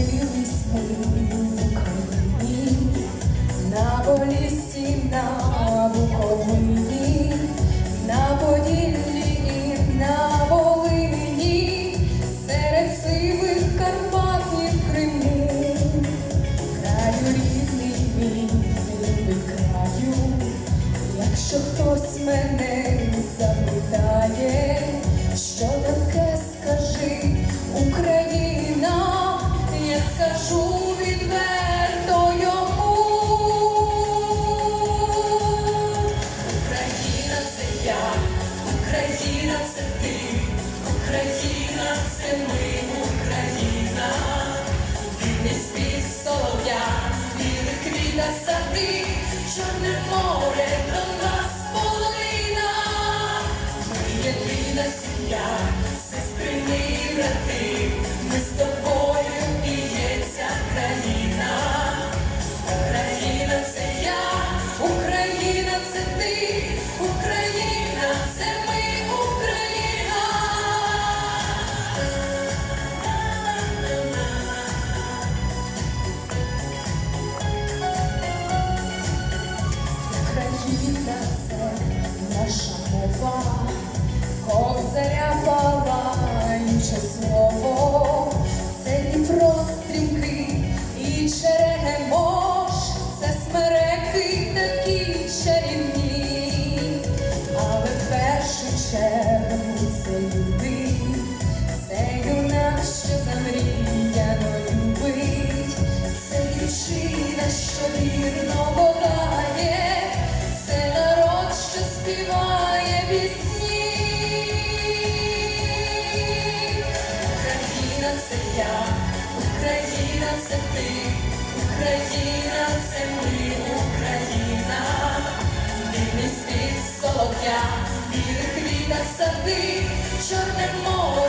Сились ми, коли на волі сіна. Qual será a sua Україна, землі, Україна, ти місті солодя, білих квіта сади, чорне море.